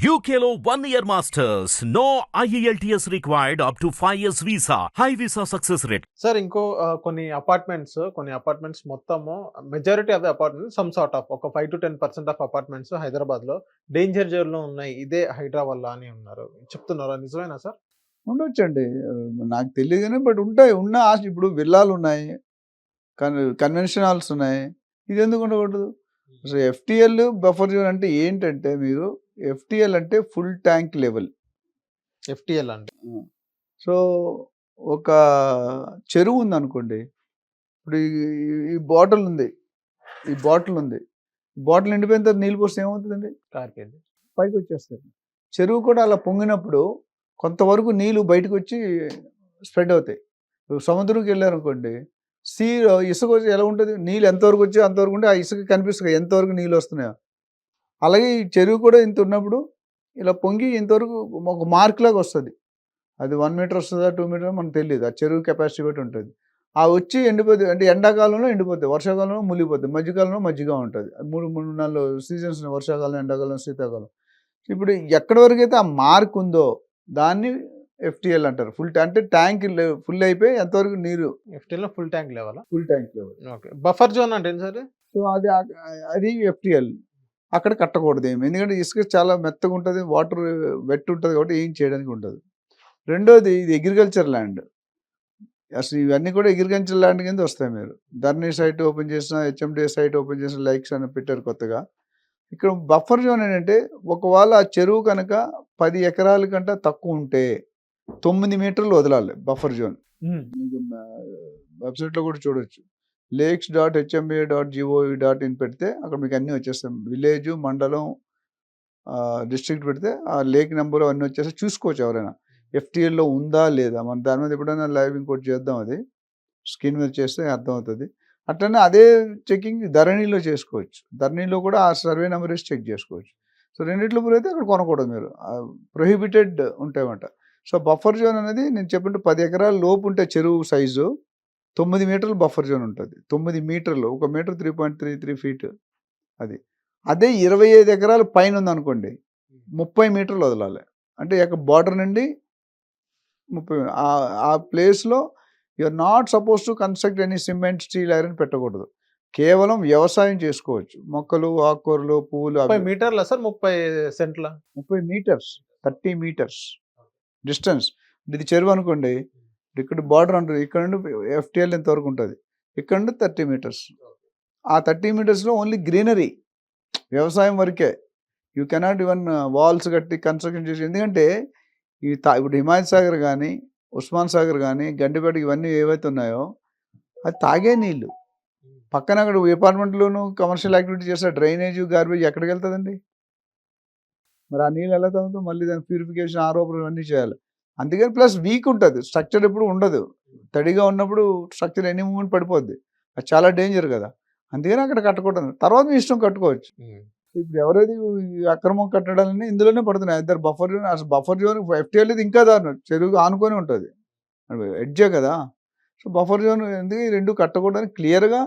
One year masters. No E IELTS required up to 5 years visa. High visa success rate. Sir ఇంకో కొన్ని apartments కొన్ని apartments మొత్తము majority of the apartments some sort of ఒక five to ten percent of apartments హైదరాబాద్లో danger జోన్లో ఉన్నాయి. ఇదే హైడ్రా వల్ల అని ఉన్నారు. చెప్తున్నారా? నిజమేనా సార్ ఉండొచ్చండి. నాకు తెలియదు కానీ బట్ ఉంటాయి. ఉన్న ఆశ ఇప్పుడు విల్లాలు ఉన్నాయి. కన్ కన్వెన్షన్ హాల్స్ ఉన్నాయి. ఇది ఎందుకు ఉండకూడదు? అసలు ఎఫ్టిఎల్ బఫర్ జోన్ అంటే ఏంటంటే మీరు ఎఫ్టిఎల్ అంటే ఫుల్ ట్యాంక్ లెవెల్. ఎఫ్టిఎల్ అంటే సో ఒక చెరువు ఉంది అనుకోండి ఇప్పుడు ఈ- బాటిల్ ఉంది ఈ బాటిల్ ఉంది బాటిల్ నిండిపోయిన తర్వాత నీళ్ళు పోస్తే ఏమవుతుందండి? కారిపోయింది. పైకి వచ్చేస్తారు చెరువు కూడా అలా పొంగినప్పుడు కొంతవరకు నీళ్ళు బయటకు వచ్చి స్ప్రెడ్ అవుతాయి. సముద్రంకి వెళ్ళారనుకోండి సీ ఇసుక వచ్చి ఎలా ఉంటుంది? నీళ్ళు ఎంతవరకు వచ్చి అంతవరకు ఉంటే ఆ ఇసుక కనిపిస్తుంది ఎంతవరకు నీళ్ళు వస్తున్నాయో. అలాగే ఈ చెరువు కూడా ఇంత ఉన్నప్పుడు ఇలా పొంగి ఇంతవరకు ఒక మార్క్ లాగా వస్తుంది. అది వన్ మీటర్ వస్తుందా టూ మీటర్ మనకు తెలియదు ఆ చెరువు కెపాసిటీ బట్టి ఉంటుంది. ఆ వచ్చి ఎండిపోతుంది అంటే ఎండాకాలంలో ఎండిపోతుంది వర్షాకాలంలో మునిగిపోతుంది మధ్యకాలంలో మజ్జిగ ఉంటుంది. మూడు మూడు నాలుగు సీజన్స్ వర్షాకాలం ఎండాకాలం శీతాకాలం. ఇప్పుడు ఎక్కడి వరకు అయితే ఆ మార్క్ ఉందో దాన్ని ఎఫ్టిఎల్ అంటారు. ఫుల్ అంటే ట్యాంక్ ఫుల్ అయిపోయి ఎంతవరకు నీరు? FTL full tank level? Full tank level. Okay. Buffer zone అంటే సార్? సో అది అది ఎఫ్టిఎల్. అక్కడ కట్టకూడదు ఏమి ఎందుకంటే ఇసుక చాలా మెత్తగా ఉంటుంది వాటర్ వెట్ ఉంటుంది కాబట్టి ఏం చేయడానికి ఉండదు. రెండోది ఇది అగ్రికల్చర్ ల్యాండ్. అసలు ఇవన్నీ కూడా అగ్రికల్చర్ ల్యాండ్ కింద వస్తాయి మీరు. ధర్నీ సైట్ ఓపెన్ చేసిన హెచ్ఎండి సైట్ ఓపెన్ చేసిన లైక్స్ అని పెట్టారు కొత్తగా. ఇక్కడ బఫర్ జోన్ ఏంటంటే ఒకవేళ ఆ చెరువు కనుక పది ఎకరాల కంటే తక్కువ ఉంటే తొమ్మిది మీటర్లు వదలాలి బఫర్ జోన్. మీకు వెబ్సైట్లో కూడా చూడొచ్చు. Lakes dot HMA dot GOV dot in పెడితే అక్కడ మీకు అన్నీ వచ్చేస్తాయి. విలేజ్ మండలం డిస్ట్రిక్ట్ పెడితే ఆ లేక్ నెంబర్ అన్నీ వచ్చేస్తే చూసుకోవచ్చు ఎవరైనా. ఎఫ్టీఎల్లో ఉందా లేదా? మన దాని మీద ఎప్పుడైనా లైవ్ ఇంకోటి చేద్దాం అది. స్క్రీన్ మీద చేస్తే అర్థమవుతుంది. అట్లనే అదే చెకింగ్ ధరణిలో చేసుకోవచ్చు. ధరణిలో కూడా ఆ సర్వే నెంబర్ వేసి చెక్ చేసుకోవచ్చు. సో రెండిట్లో అయితే అక్కడ కొనకూడదు మీరు. ప్రొహిబిటెడ్ ఉంటాయన్నమాట. సో బఫర్ జోన్ అనేది నేను చెప్పినట్టు పది ఎకరాల లోపు ఉంటే చెరువు సైజు తొమ్మిది మీటర్లు బఫర్ జోన్ ఉంటుంది. తొమ్మిది మీటర్లు ఒక metre three point three three feet అది. అదే ఇరవై ఐదు ఎకరాలు పైన ఉందనుకోండి ముప్పై మీటర్లు వదలాలి. అంటే ఒక బార్డర్ నుండి ముప్పై ఆ- ప్లేస్లో are not suppose to construct any cement steel iron పెట్టకూడదు. కేవలం వ్యవసాయం చేసుకోవచ్చు. మొక్కలు ఆకుకూరలు పువ్వులు ముప్పై మీటర్ల సార్? ముప్పై సెంట్ల? ముప్పై మీటర్స్ థర్టీ మీటర్స్ డిస్టెన్స్. ఇది చెరువు అనుకోండి ఇక్కడ బార్డర్ అంటారు ఇక్కడ నుండి ఎఫ్టీఎల్ ఎంతవరకు ఉంటుంది? ఇక్కడ నుండి థర్టీ మీటర్స్ ఆ థర్టీ మీటర్స్లో ఓన్లీ గ్రీనరీ వ్యవసాయం వరకే. యూ కెనాట్ ఈవెన్ వాల్స్ కట్టి కన్స్ట్రక్షన్ చేసి ఎందుకంటే ఈ తా ఇప్పుడు హిమాయత్ సాగర్ కానీ ఉస్మాన్ సాగర్ కానీ గండిపేట ఇవన్నీ ఏవైతే ఉన్నాయో అది తాగే నీళ్ళు. పక్కన అక్కడ అపార్ట్మెంట్లోను కమర్షియల్ యాక్టివిటీ చేస్తే డ్రైనేజ్ గార్బేజ్ ఎక్కడికి వెళ్తుందండి? మరి ఆ నీళ్ళు ఎలా తాగుతాం? మళ్ళీ దాని ప్యూరిఫికేషన్ ఆరోపణలు అన్నీ చేయాలి. అందుకని ప్లస్ వీక్ ఉంటుంది. స్ట్రక్చర్ ఎప్పుడు ఉండదు. తడిగా ఉన్నప్పుడు స్ట్రక్చర్ ఎన్ని మూమెంట్ పడిపోద్ది. అది చాలా డేంజర్ కదా. అందుకని అక్కడ కట్టకూడదు. తర్వాత మీ ఇష్టం కట్టుకోవచ్చు. ఇప్పుడు ఎవరైతే అక్రమం కట్టడాలని ఇందులోనే పడుతున్నాయి. ఇద్దరు బఫర్ జోన్ అసలు బఫర్ జోన్ ఎఫ్టీఎల్ ఇంకా దారుణం. చెరువు ఆనుకొని ఉంటుంది. ఎడ్జే కదా. సో బఫర్ జోన్ ఎందుకు రెండు కట్టకూడదని క్లియర్గా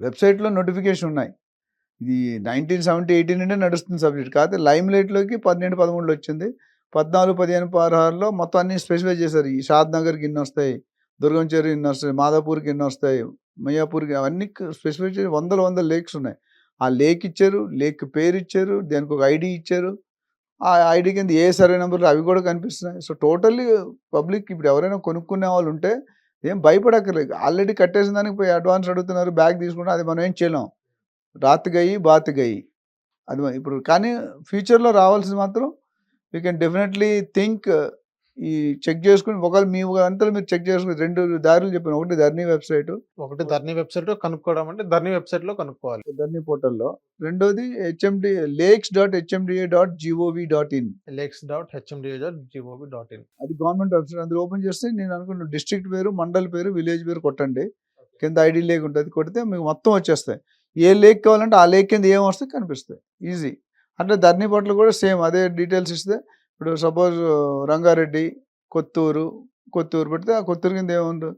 వెబ్సైట్లో నోటిఫికేషన్ ఉన్నాయి. ఇది నైన్టీన్ సెవెంటీ ఎయిటీన్ నుండే నడుస్తుంది సబ్జెక్ట్. కాకపోతే లైమ్ లైట్లోకి పన్నెండు పదమూడులో వచ్చింది. పద్నాలుగు పదిహేను పదహారులో మొత్తం అన్ని స్పెసిఫై చేశారు. ఈ షాద్ నగర్కి ఇన్ని వస్తాయి దుర్గం చెరు ఇన్ని వస్తాయి మాదాపూర్కి ఇన్ని వస్తాయి మయ్యాపూర్కి అవన్నీ స్పెసిఫై చేసి వందల వందల లేక్స్ ఉన్నాయి. ఆ లేక్ ఇచ్చారు లేక్ పేరు ఇచ్చారు దానికి ఒక ఐడి ఇచ్చారు. ఆ ఐడి కింద ఏ సర్వే నెంబర్లు అవి కూడా కనిపిస్తున్నాయి. సో టోటల్లీ పబ్లిక్ ఇప్పుడు ఎవరైనా కొనుక్కునే వాళ్ళు ఉంటే ఏం భయపడక్కర్లేదు. ఆల్రెడీ కట్టేసిన దానికి పోయి అడ్వాన్స్ అడుగుతున్నారు బ్యాగ్ తీసుకుంటే అది మనం ఏం చేయలేం. రాతిగయి గయి బాత్ అది ఇప్పుడు కానీ ఫ్యూచర్లో రావాల్సింది మాత్రం యూ కెన్ డెఫినెట్లీ థింక్ ఈ చెక్ చేసుకుని ఒకవేళ మీ అంతా మీరు చెక్ చేసుకుని రెండు దారులు చెప్పాను. ఒకటి ధర్నీ వెబ్సైట్. ఒకటి ధర్నీ వెబ్సైట్ కనుక్కోవడం అంటే ధర్నీ వెబ్సైట్లో కనుక్కోవాలి ధర్నీ పోర్టల్లో. రెండోది HMD lakes dot HMDA dot GOV dot in lakes dot HMD dot GOV dot in అది గవర్నమెంట్ వెబ్సైట్. అందులో ఓపెన్ చేస్తే నేను అనుకున్న డిస్ట్రిక్ట్ పేరు మండల్ పేరు విలేజ్ పేరు కొట్టండి. కింద ఐడి లేక్ ఉంటుంది కొడితే మీకు మొత్తం వచ్చేస్తాయి. ఏ లేక్ కావాలంటే ఆ లేక్ కింద ఏం వస్తే కనిపిస్తాయి. ఈజీ. అంటే ధర్నీ పట్ల కూడా సేమ్ అదే డీటెయిల్స్ ఇస్తే ఇప్పుడు సపోజ్ రంగారెడ్డి కొత్తూరు కొత్తూరు పెడితే ఆ కొత్తూరు కింద ఏముంది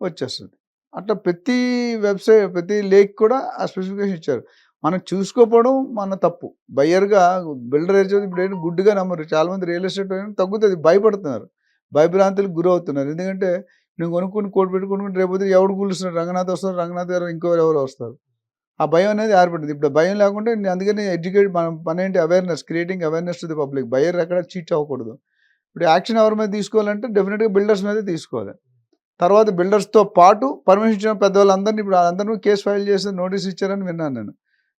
వచ్చేస్తుంది. అట్లా ప్రతి వెబ్సైట్ ప్రతి లేక్ కూడా ఆ స్పెసిఫికేషన్ ఇచ్చారు. మనం చూసుకోకపోవడం మన తప్పు. బయ్యర్గా బిల్డర్ ఏజ్ ఇప్పుడు ఏంటి గుడ్డుగా నమ్మరు. చాలామంది రియల్ ఎస్టేట్ తగ్గుతుంది భయపడుతున్నారు. భయభ్రాంతులకు గురవుతున్నారు. ఎందుకంటే నేను కొనుక్కుని కోటి పెట్టుకుని కొనుక్కుని రేపు ఎవడు కూలుస్తున్నారు రంగనాథ్ వస్తారు రంగనాథ్ గారు ఇంకో ఎవరు వస్తారు? ఆ భయం అనేది ఏర్పడింది ఇప్పుడు భయం లేకుండా నేను అందుకని ఎడ్యుకేట్ మన పని ఏంటి awareness creating awareness to the public buyer ఎక్కడ చీట్ అవ్వకూడదు. ఇప్పుడు యాక్షన్ ఎవరి మీద తీసుకోవాలంటే డెఫినెట్గా బిల్డర్స్ మీద తీసుకోవాలి. తర్వాత బిల్డర్స్తో పాటు పర్మిషన్ ఇచ్చిన పెద్దవాళ్ళందరినీ ఇప్పుడు అందరూ కేసు ఫైల్ చేసి నోటీస్ ఇచ్చారని విన్నాను నేను.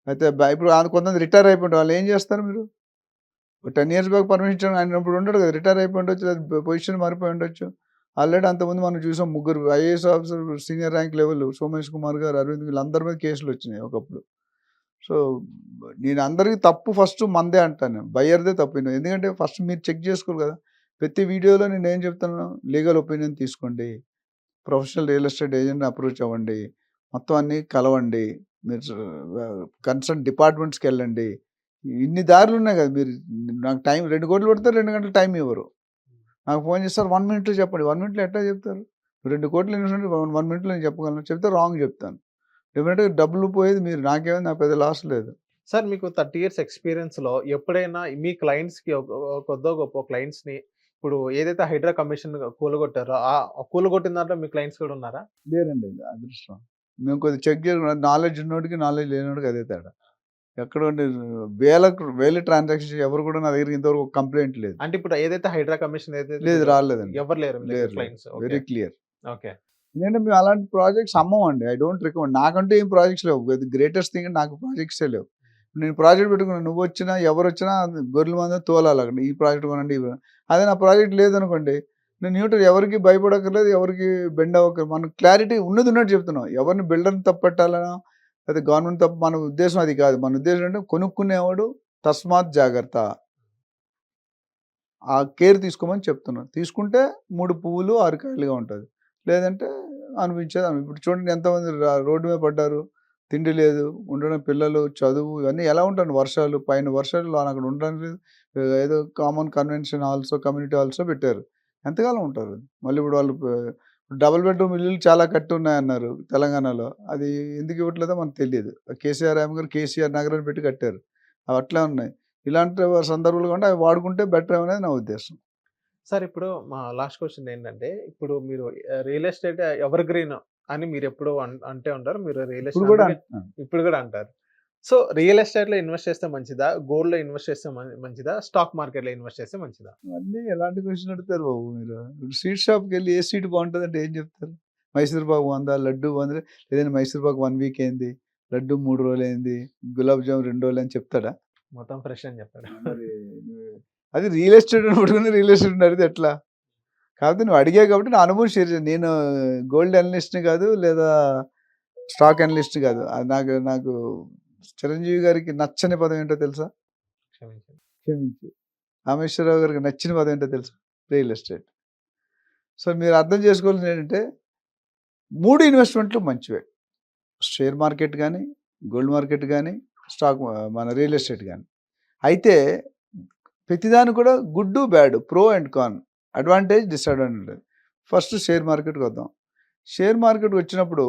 అయితే ఇప్పుడు కొంతమంది రిటైర్ అయిపోయిన వాళ్ళు ఏం చేస్తారు మీరు? టెన్ ఇయర్స్ బ్యాక్ పర్మిషన్ ఇచ్చాను ఆయన ఇప్పుడు ఉండడు కదా. రిటైర్ అయిపోయి ఉండొచ్చు. పొజిషన్ మారిపోయి ఉండొచ్చు. ఆల్రెడీ అంతకుముందు మనం చూసాం ముగ్గురు IAS officer senior rank level Somesh Kumar గారు అరవింద్ వీళ్ళందరి మీద కేసులు వచ్చినాయి ఒకప్పుడు. సో నేను అందరికీ తప్పు ఫస్ట్ మందే అంటాను బయ్యర్దే తప్పు. ఎందుకంటే ఫస్ట్ మీరు చెక్ చేసుకోరు కదా. ప్రతి వీడియోలో నేను ఏం చెప్తాను లీగల్ ఒపీనియన్ తీసుకోండి. ప్రొఫెషనల్ రియల్ ఎస్టేట్ ఏజెంట్ని అప్రోచ్ అవ్వండి. మొత్తం అన్నీ కలవండి. మీరు కన్సర్న్ డిపార్ట్మెంట్స్కి వెళ్ళండి. ఇన్ని దారులు ఉన్నాయి కదా మీరు. నాకు టైం రెండు కోట్లు పెడితే రెండు గంటలు టైం ఇవ్వరు. నాకు ఫోన్ చేస్తారు వన్ మినిట్లో చెప్పండి. వన్ మినిట్లో ఎట్లా చెప్తారు? రెండు కోట్లు ఇన్వెస్ట్మెంట్ వన్ వన్ మినిట్లో నేను చెప్పగలను. చెప్తే రాంగ్ చెప్తాను. డెఫినెట్గా డబ్బులు పోయేది మీరు. నాకేమైంది నాకు పెద్ద లాస్ లేదు. సార్ మీకు థర్టీ ఇయర్స్ ఎక్స్పీరియన్స్లో ఎప్పుడైనా మీ క్లయింట్స్కి ఒక- ఒక కొద్దో గొప్ప క్లయింట్స్ని ఇప్పుడు ఏదైతే హైడ్రా కమిషన్ కూలగొట్టారో ఆ కూలగొట్టిన దాంట్లో మీ క్లయింట్స్ కూడా ఉన్నారా? లేరండి. అదృష్టం. మేము కొద్దిగా చెక్ చేసుకున్నాం నాలెడ్జ్ ఉన్నోడికి నాలెడ్జ్ లేనివాడికి అదే తేడా. ఎక్కడ వేల వేల ట్రాన్సాక్షన్ ఎవరు కూడా నా దగ్గర ఇంతవరకు కంప్లైంట్ లేదు. అంటే ఇప్పుడు ఏదైతే హైడ్రా కమిషన్ లేదు రాలేదండి. ఎవరు లేరు వెరీ క్లియర్ ఓకే. ఎందుకంటే మేము అలాంటి ప్రాజెక్ట్స్ అమ్మమండి. ఐ డోంట్ రికమెండ్ నాకంటే ఏం ప్రాజెక్ట్స్ లేవు. గ్రేటెస్ట్ థింగ్ నాకు ప్రాజెక్ట్సే లేవు. నేను ప్రాజెక్ట్ పెట్టుకున్నాను నువ్వు వచ్చినా ఎవరు వచ్చినా గొర్రెల మంది తోలాలి అక్కడ. ఈ ప్రాజెక్ట్ కొనండి. అదే నా ప్రాజెక్ట్ లేదనుకోండి నేను న్యూట్రల్ ఎవరికి భయపడక్కర్లేదు ఎవరికి బెండ్ అవ్వక్కర్లేదు. మనం క్లారిటీ ఉన్నది ఉన్నట్టు చెప్తున్నాం. ఎవరిని బిల్డర్ని తప్పట్టాలనో అయితే గవర్నమెంట్ తప్ప మన ఉద్దేశం అది కాదు. మన ఉద్దేశం అంటే కొనుక్కునేవాడు తస్మాత్ జాగ్రత్త. ఆ కేర్ తీసుకోమని చెప్తున్నాను తీసుకుంటే మూడు పువ్వులు ఆరు కాయలుగా ఉంటుంది. లేదంటే అనిపించేది. ఇప్పుడు చూడండి ఎంతమంది రోడ్డు మీద పడ్డారు. తిండి లేదు. ఉండడం పిల్లలు చదువు ఇవన్నీ ఎలా ఉంటాను వర్షాలు పైన వర్షాలు అక్కడ ఉండడానికి లేదు. ఏదో common convention halls community halls పెట్టారు. ఎంతకాలం ఉంటారు? మళ్ళీ ఇప్పుడు వాళ్ళు డబుల్ బెడ్రూమ్ ఇల్లులు చాలా కట్టి ఉన్నాయన్నారు తెలంగాణలో. అది ఎందుకు ఇవ్వట్లేదో మనకు తెలియదు. కేసీఆర్ ఆమె గారు కేసీఆర్ నగరాన్ని పెట్టి కట్టారు. అవి అట్లే ఉన్నాయి. ఇలాంటి సందర్భాలు కంటే అవి వాడుకుంటే బెటర్ అనేది నా ఉద్దేశం. సార్ ఇప్పుడు మా లాస్ట్ క్వశ్చన్ ఏంటంటే ఇప్పుడు మీరు రియల్ ఎస్టేట్ ఎవర్ గ్రీన్ అని మీరు ఎప్పుడు అంటే ఉంటారు. మీరు రియల్ కూడా ఎస్టేట్. ఇప్పుడు కూడా అంటారు. సో రియల్ ఎస్టేట్లో ఇన్వెస్ట్ చేస్తే మంచిదా? గోల్డ్లో ఇన్వెస్ట్ చేస్తే మంచిదా? స్టాక్ మార్కెట్లో ఇన్వెస్ట్ చేస్తే మంచిదా? అన్నీ ఎలాంటి క్వశ్చన్ అడుగుతారు బాబు మీరు? ఇప్పుడు స్వీట్ షాప్కి వెళ్ళి ఏ స్వీట్ బాగుంటుంది అంటే ఏం చెప్తారు? మైసూర్ పాక్ వందా లడ్డు వంద లేదంటే మైసూర్ పాక్ వన్ వీక్ అయింది లడ్డు మూడు రోజులు అయింది గులాబ్ జామ్ రెండు రోజులు అని చెప్తాడా? మొత్తం ఫ్రెష్ అని నువ్వు- అది రియల్ ఎస్టేట్ పట్టుకుని రియల్ ఎస్టేట్ అడిగితే ఎట్లా? కాకపోతే నువ్వు అడిగావు కాబట్టి నా అనుభవం షేర్ చేయ. నేను గోల్డ్ అనలిస్ట్ని కాదు లేదా స్టాక్ అనలిస్ట్ కాదు. అది నాకు నాకు చిరంజీవి గారికి నచ్చని పదం ఏంటో తెలుసా? క్షమించు. రామేశ్వరరావు గారికి నచ్చిన పదం ఏంటో తెలుసు? Real estate. సో మీరు అర్థం చేసుకోవాల్సింది ఏంటంటే మూడు ఇన్వెస్ట్మెంట్లు మంచివే. షేర్ మార్కెట్ కానీ గోల్డ్ మార్కెట్ కానీ స్టాక్ మన రియల్ ఎస్టేట్ కానీ అయితే ప్రతిదాని కూడా good bad pro and con. Advantage disadvantage first share మార్కెట్కి వద్దాం. షేర్ మార్కెట్ వచ్చినప్పుడు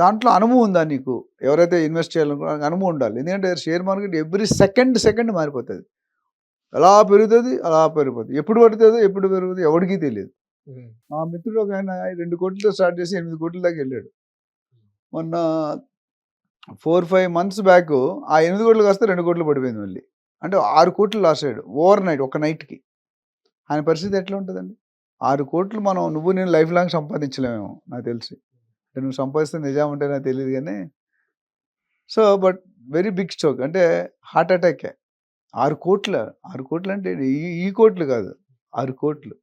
దాంట్లో అనుభవం ఉందా నీకు? ఎవరైతే ఇన్వెస్ట్ చేయాలనుకో అనుభవం ఉండాలి. ఎందుకంటే share market every second second మారిపోతుంది. అలా పెరుగుతుంది అలా పెరిగిపోతుంది. ఎప్పుడు పడుతుందో ఎప్పుడు పెరుగుతుంది ఎవరికీ తెలియదు. మా మిత్రుడు ఒక ఆయన రెండు కోట్లతో స్టార్ట్ చేసి ఎనిమిది కోట్ల దాకా వెళ్ళాడు. మొన్న ఫోర్ ఫైవ్ మంత్స్ బ్యాక్ ఆ ఎనిమిది కోట్లు కాస్తే రెండు కోట్లు పడిపోయింది మళ్ళీ. అంటే ఆరు కోట్లు లాస్ అయ్యాడు. ఓవర్ నైట్ ఒక నైట్కి. ఆయన పరిస్థితి ఎట్లా ఉంటుందండి? ఆరు కోట్లు మనం నువ్వు నేను లైఫ్ లాంగ్ సంపాదించలేమేమో నాకు తెలిసి. అంటే నువ్వు సంపాదిస్తే నిజం ఉంటే నాకు తెలియదు కానీ. So but very big stroke అంటే హార్ట్ అటాకే. ఆరు కోట్ల ఆరు కోట్లు అంటే ఈ ఈ కోట్లు కాదు ఆరు కోట్లు.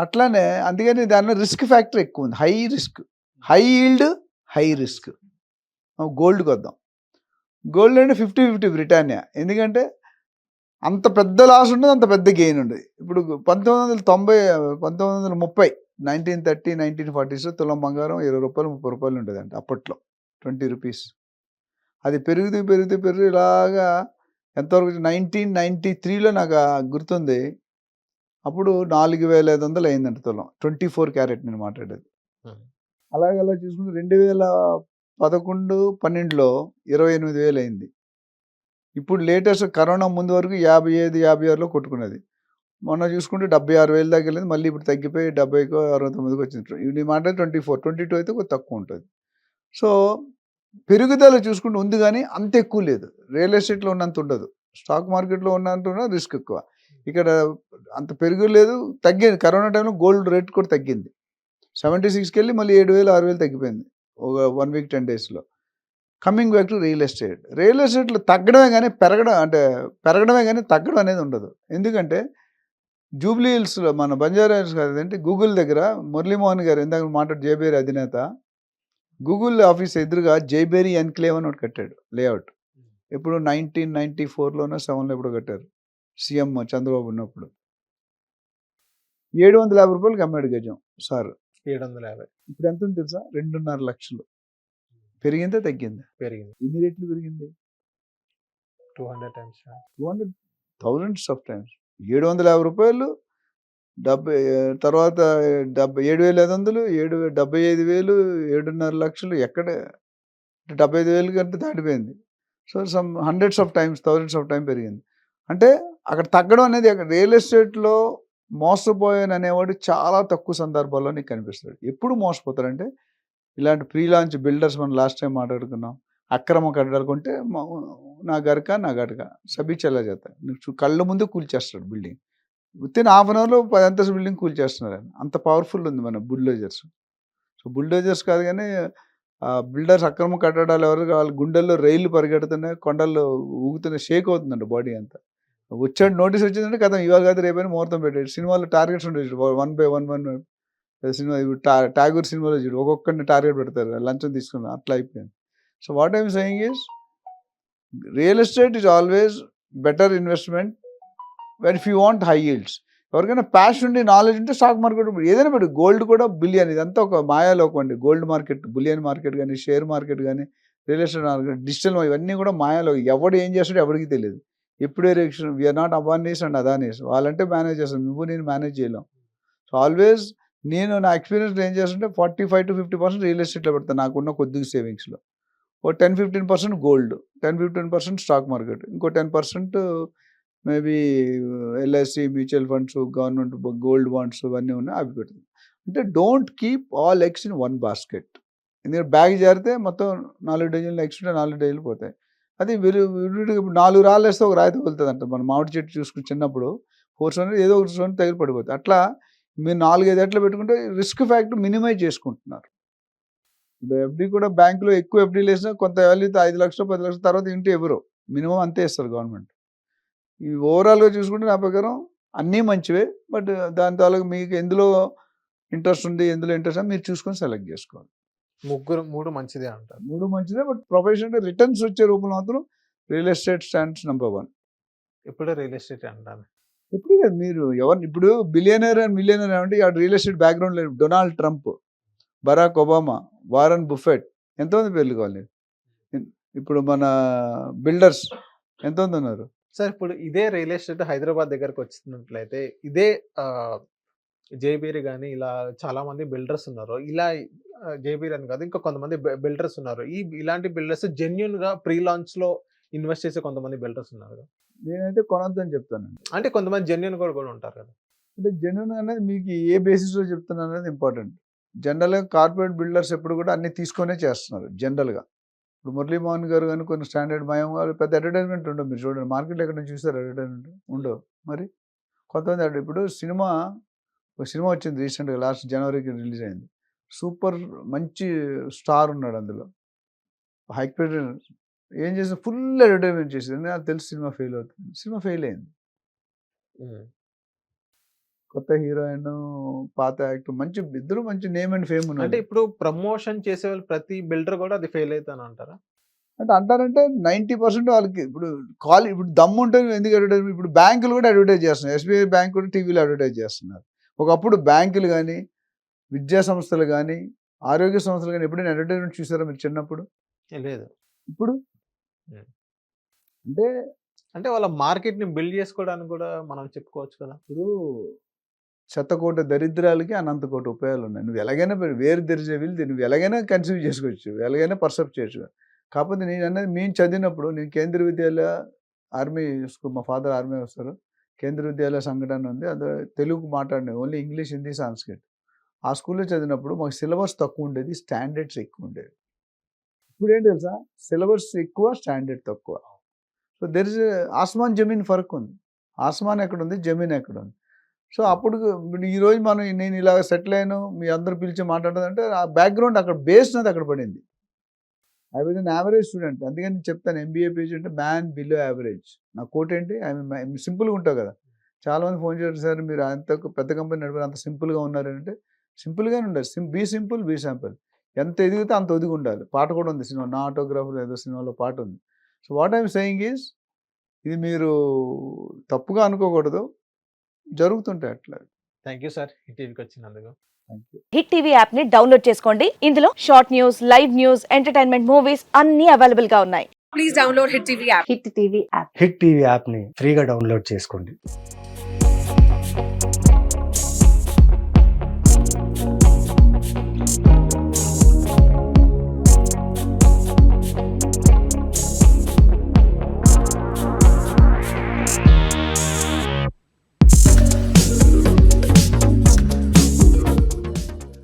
అట్లానే అందుకని దానిలో రిస్క్ ఫ్యాక్టర్ ఎక్కువ ఉంది. High risk. High yield high risk. గోల్డ్కి వద్దాం గోల్డ్ అంటే ఫిఫ్టీ ఫిఫ్టీ బ్రిటానియా. ఎందుకంటే అంత పెద్ద లాస్ ఉండదు అంత పెద్ద గెయిన్ ఉండదు. ఇప్పుడు పంతొమ్మిది వందల తొంభై పంతొమ్మిది వందల ముప్పై నైన్టీన్ థర్టీ నైన్టీన్ ఫార్టీస్ తులం బంగారం ఇరవై రూపాయలు ముప్పై రూపాయలు ఉండేదంట అప్పట్లో. ట్వంటీ రూపీస్ అది పెరుగుతూ పెరుగుతూ పెరుగు ఇలాగా ఎంతవరకు నైన్టీన్ నైంటీ త్రీలో నాకు గుర్తుంది. అప్పుడు నాలుగు వేల ఐదు వందలు అయిందంట తులం. ట్వంటీ ఫోర్ క్యారెట్ నేను మాట్లాడేది. అలాగే అలా చూసుకుంటే రెండు వేల పదకొండు పన్నెండులో ఇరవై ఎనిమిది వేలు అయింది. ఇప్పుడు లేటెస్ట్ కరోనా ముందు వరకు యాభై ఐదు యాభై ఆరులో కొట్టుకున్నది. మొన్న చూసుకుంటే డెబ్బై ఆరు వేలు దాకా వెళ్ళింది మళ్ళీ ఇప్పుడు తగ్గిపోయి డెబ్బైకి అరవై తొమ్మిదికి వచ్చింది ఇది మాట ట్వంటీ ఫోర్ ట్వంటీ టూ అయితే కొంచెం తక్కువ ఉంటుంది. సో పెరుగుదల చూసుకుంటే ఉంది కానీ అంత ఎక్కువ లేదు. రియల్ ఎస్టేట్లో ఉన్నంత ఉండదు. స్టాక్ మార్కెట్లో ఉన్నంత రిస్క్ ఎక్కువ. ఇక్కడ అంత పెరుగులేదు తగ్గింది. కరోనా టైంలో గోల్డ్ రేట్ కూడా తగ్గింది. సెవెంటీ సిక్స్కి వెళ్ళి మళ్ళీ ఏడు వేలు ఆరు వేలు తగ్గిపోయింది. ఒక వన్ వీక్ టెన్ డేస్లో. Coming back to real estate. Real ఎస్టేట్లో తగ్గడమే కానీ పెరగడం అంటే పెరగడమే కానీ తగ్గడం అనేది ఉండదు. ఎందుకంటే జూబ్లీ హిల్స్లో మన బంజారా హిల్స్ కాదంటే గూగుల్ దగ్గర మురళీమోహన్ గారు ఇందాక మాట్లాడు జేబేరి అధినేత గూగుల్ ఆఫీస్ ఎదురుగా జైబేరీ ఎన్క్లేవ్ అని ఒకటి కట్టాడు లేఅవుట్. ఇప్పుడు నైన్టీన్ నైన్టీ ఫోర్లోనో సెవెన్లో ఎప్పుడో కట్టారు. సీఎం చంద్రబాబు ఉన్నప్పుడు. ఏడు వందల యాభై రూపాయలకి అమ్మాడు గజం సార్. ఏడు వందల యాభై. ఇప్పుడు ఎంత తెలుసా? రెండున్నర లక్షలు. పెరిగిందా తగ్గిందా? పెరిగింది. ఎన్ని రెట్లు పెరిగింది? Two hundred times two hundred thousands of times. ఏడు వందల యాభై రూపాయలు డెబ్బై తర్వాత డెబ్బై ఏడు వేల ఐదు వందలు ఏడు డెబ్బై ఐదు వేలు ఏడున్నర లక్షలు ఎక్కడ డెబ్బై ఐదు వేలు కంటే దాటిపోయింది. So some hundreds of times thousands of time పెరిగింది. అంటే అక్కడ తగ్గడం అనేది అక్కడ రియల్ ఎస్టేట్లో మోసపోయాను అనేవాడు చాలా తక్కువ సందర్భాల్లో నీకు కనిపిస్తాడు. ఎప్పుడు మోసపోతారంటే ఇలాంటి ప్రీ లాంచ్ బిల్డర్స్ మనం లాస్ట్ టైం మాట్లాడుకున్నాం. అక్రమ కట్టడాలు కొంటే నా గరక నా గడక సబీ చల్లా చేత కళ్ళ ముందు కూల్చేస్తాడు building with in half an అవర్లో పది అంతస్తు బిల్డింగ్ కూల్చేస్తున్నారు ఆయన. అంత పవర్ఫుల్ ఉంది మన బుల్డోజర్స్ సో బుల్డోజర్స్ కాదు కానీ బిల్డర్స్ అక్రమ కట్టడాలు ఎవరు వాళ్ళు గుండెల్లో రైళ్ళు పరిగెడుతున్నాయి కొండల్లో ఊగుతున్నాయి షేక్ అవుతుందండి బాడీ అంతా. వచ్చాడు నోటీస్ వచ్చిందంటే కదా ఇవాళ కాదు రేపైనా ముహూర్తం పెట్టాడు. సినిమాలో టార్గెట్స్ ఉండేది one by one one cinema ఇప్పుడు టా టాగూర్ సినిమాలో చూడు ఒక్కొక్కరిని టార్గెట్ పెడతారు లంచం తీసుకున్నారు అట్లా అయిపోయింది. So what I'm saying is real estate is always better investment when if you want high yields. ఎవరికైనా ప్యాషన్ ఉండి నాలెడ్జ్ ఉంటే స్టాక్ మార్కెట్ ఏదైనా పెట్టు గోల్డ్ కూడా బిలియన్ ఇదంతా ఒక మాయాలోకం అండి. గోల్డ్ మార్కెట్ బులియన్ మార్కెట్ కానీ షేర్ మార్కెట్ కానీ రియల్ ఎస్టేట్ మార్కెట్ డిజిటల్ ఇవన్నీ కూడా మాయాలో ఎవడు ఏం చేస్తాడో ఎవరికి తెలియదు. ఎప్పుడే reaction we are not Ambanis and Adanis. వాళ్ళంటే మేనేజ్ చేస్తాం నువ్వు నేను మేనేజ్ చేయలేం. సో ఆల్వేస్ నేను నా ఎక్స్పీరియన్స్ ఏం చేస్తుంటే forty five to fifty percent real estate పెడతాను నాకున్న కొద్దిగా సేవింగ్స్లో ఓ ten fifteen percent gold ten fifteen percent stock market ఇంకో ten percent maybe LIC mutual funds government gold bonds ఇవన్నీ ఉన్నాయి అవి పెడుతుంది అంటే don't keep all eggs in one basket ఎందుకంటే బ్యాగ్ జారితే మొత్తం నాలుగు డజన్లు ఉంటే నాలుగు డజన్లు పోతాయి. అది విరు ఇప్పుడు నాలుగు రాళ్ళు వేస్తే ఒక రాయి తగులుతుంది అంట మన మామిడి చెట్టు చూసుకుని చిన్నప్పుడు ఫోర్స్ అనేది ఏదో ఒక స్టోన్ తగిలి పడిపోతుంది అట్లా మీరు నాలుగైదు ఎట్లా పెట్టుకుంటే రిస్క్ ఫ్యాక్టర్ మినిమైజ్ చేసుకుంటున్నారు. ఇప్పుడు ఎఫ్డి కూడా బ్యాంకులో ఎక్కువ ఎఫ్డీలు వేసినా కొంత వాల్యూ ఐదు లక్షలు పది లక్షల తర్వాత ఇంటి ఎవరు మినిమం అంతే ఇస్తారు గవర్నమెంట్. ఈ ఓవరాల్గా చూసుకుంటే నా ప్రకారం అన్నీ మంచివే బట్ దాని తాలూకు మీకు ఎందులో ఇంట్రెస్ట్ ఉంది ఎందులో ఇంట్రెస్ట్ మీరు చూసుకొని సెలెక్ట్ చేసుకోవాలి. ముగ్గురు మూడు మంచిదే అంటారు. మూడు మంచిదే బట్ ప్రొఫెషన్ రిటర్న్స్ వచ్చే రూపంలో మాత్రం real estate stands number one. ఇప్పుడే రియల్ ఎస్టేట్ అంటాను ఎప్పుడు కదా మీరు ఎవరిని ఇప్పుడు బిలియనర్ అండ్ మిలియనర్ అంటే ఆ రియల్ ఎస్టేట్ బ్యాక్గ్రౌండ్ లేదు Donald Trump Barack Obama Warren Buffett ఎంతమంది పేర్లు కావాలి? ఇప్పుడు మన బిల్డర్స్ ఎంతమంది ఉన్నారు? సార్ ఇప్పుడు ఇదే రియల్ ఎస్టేట్ హైదరాబాద్ దగ్గరకు వచ్చినట్లయితే ఇదే జేబీర్ కానీ ఇలా చాలా మంది బిల్డర్స్ ఉన్నారు. ఇలా జేబీర్ అని కాదు ఇంకా కొంతమంది బిల్డర్స్ ఉన్నారు. ఈ ఇలాంటి బిల్డర్స్ జెన్యున్గా ప్రీ లాంచ్లో ఇన్వెస్ట్ చేసే కొంతమంది బిల్డర్స్ ఉన్నారు. నేనైతే కొనొద్దని చెప్తానండి. అంటే కొంతమంది జెన్యున్ కూడా కూడా ఉంటారు కదా. అంటే జెన్యున్ అనేది మీకు ఏ బేసిస్లో చెప్తున్నాను అనేది ఇంపార్టెంట్ జనరల్గా కార్పొరేట్ బిల్డర్స్ ఎప్పుడు కూడా అన్ని తీసుకొనే చేస్తున్నారు జనరల్గా ఇప్పుడు మురళీమోహన్ గారు కానీ కొన్ని స్టాండర్డ్ మయం గారు పెద్ద అడ్వర్టైజ్మెంట్ ఉండవు మీరు చూడండి. మార్కెట్లో ఎక్కడ నుంచి చూస్తారు అడ్వర్టైజ్మెంట్ ఉండవు. మరి కొంతమంది ఇప్పుడు సినిమా ఒక సినిమా వచ్చింది రీసెంట్గా లాస్ట్ జనవరికి రిలీజ్ అయింది. సూపర్ మంచి స్టార్ ఉన్నాడు అందులో. హైక్ ఏం చేసిన ఫుల్ అడ్వర్టైజ్మెంట్ చేసింది. నాకు తెలుసు సినిమా ఫెయిల్ అవుతుంది. సినిమా ఫెయిల్ అయింది. కొత్త హీరోయిన్ పాత యాక్టర్ మంచి ఇద్దరు మంచి నేమ్ అండ్ ఫేమ్ అంటే ఉన్నారు ఇప్పుడు ప్రమోషన్ చేసే వాళ్ళు ప్రతి బిల్డర్ కూడా అది ఫెయిల్ అవుతాను అంటారా? అంటే అంటారంటే నైంటీ పర్సెంట్ వాళ్ళకి ఇప్పుడు కాల్ ఇప్పుడు దమ్ము ఉంటే ఎందుకు అడ్వర్టైజ్ ఇప్పుడు బ్యాంకులు కూడా అడ్వర్టైజ్ చేస్తున్నారు. ఎస్బీఐ బ్యాంక్ కూడా టీవీలో అడ్వర్టైజ్ చేస్తున్నారు. ఒకప్పుడు బ్యాంకులు కానీ విద్యా సంస్థలు కానీ ఆరోగ్య సంస్థలు కానీ ఎప్పుడైనా అడ్వర్టైజ్మెంట్ చూసారా మీరు చిన్నప్పుడు? లేదు. ఇప్పుడు. అంటే అంటే వాళ్ళ మార్కెట్ని బిల్డ్ చేసుకోవడానికి కూడా మనం చెప్పుకోవచ్చు కదా! ఇప్పుడు శతకోటి దరిద్రాలకి అనంత కోటి ఉపయోగాలు ఉన్నాయి నువ్వు ఎలాగైనా వేరు తెరిచే వీళ్ళు నువ్వు ఎలాగైనా కన్సీవ్ చేసుకోవచ్చు ఎలాగైనా పర్సెప్ట్ చేయొచ్చు. కాకపోతే నేను అనేది మేము చదివినప్పుడు నేను కేంద్రీయ విద్యాలయ ఆర్మీ స్కూల్ మా ఫాదర్ ఆర్మీ వస్తారు. కేంద్రీయ విద్యాలయ సంఘటన ఉంది. అది తెలుగు మాట్లాడిన ఓన్లీ ఇంగ్లీష్ హిందీ సంస్కృత్ ఆ స్కూల్లో చదివినప్పుడు మాకు సిలబస్ తక్కువ ఉండేది స్టాండర్డ్స్ ఎక్కువ ఉండేది ఇప్పుడు ఏంటి తెలుసా? సిలబస్ ఎక్కువ స్టాండర్డ్ తక్కువ. సో దెర్ ఇస్ ఆస్మాన్ జమీన్ ఫరక్ ఉంది. ఆస్మాన్ ఎక్కడ ఉంది జమీన్ ఎక్కడ ఉంది సో అప్పుడు ఈరోజు ఈ రోజు మనం నేను ఇలా సెటిల్ అయ్యాను మీ అందరూ పిలిచి మాట్లాడదంటే ఆ బ్యాక్గ్రౌండ్ అక్కడ బేస్ అనేది అక్కడ పడింది. I was an average student అందుకని నేను చెప్తాను ఎంబీఏ పేజ్ అంటే మ్యాన్ బిలో యావరేజ్ నా కోట్ ఏంటి? ఐ సింపుల్గా ఉంటావు కదా. చాలా మంది ఫోన్ చేశారు సార్ మీరు అంత పెద్ద కంపెనీ నడిపారు అంత సింపుల్గా ఉన్నారు అంటే సింపుల్గానే ఉండదు. సిం బీ సింపుల్ బీ సింపుల్ ఎంత ఎదిగితే అంత ఒదిగి ఉండాలి పాట కూడా ఉంది సినిమా నా ఆటోగ్రాఫర్ ఏదో సినిమాలో పాట ఉంది. So what I'm saying is ఇది మీరు తప్పుగా అనుకోకూడదు జరుగుతుంటాయి అట్లా. థ్యాంక్ యూ సార్ టీవీకి వచ్చినందుకు. హిట్ టీవీ యాప్ని డౌన్లోడ్ చేసుకోండి. ఇందులో short news live news entertainment movies అన్ని అవైలబుల్గా ఉన్నాయి. please download Hit TV app. Hit TV app. Hit TV యాప్ని ఫ్రీగా డౌన్లోడ్ చేసుకోండి.